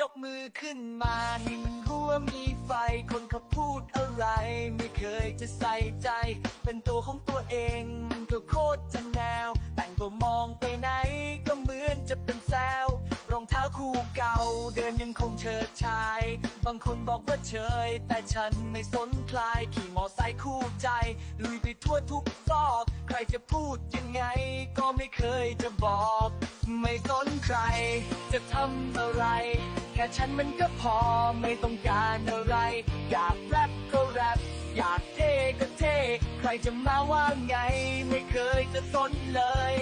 ยกมือขึ้นมาเห็นหัวมีไฟ คนเขาพูดอะไร ไม่เคยจะใส่ใจ เป็นตัวของตัวเองมันก็โคตรจะแนว แต่งตัวมองไปไหน ก็เหมือนจะเป็นแซว รองเท้าคู่เก่า เดินยังคงเฉิดชาย บางคนบอกว่าเฉย แต่ฉันไม่สนคลาย ขี่มอไซค์คู่ใจ ลุยไปทั่วทุกซอก ใครจะพูดยังไง ก็ไม่เคยจะบอก ไม่สนใคร จะทำอะไร ฉันมันก็พอไม่ต้องการอะไร อยากแรปก็แรปอยากเท่ก็เท่ ใครจะมาว่าไง ไม่เคยจะสนเลย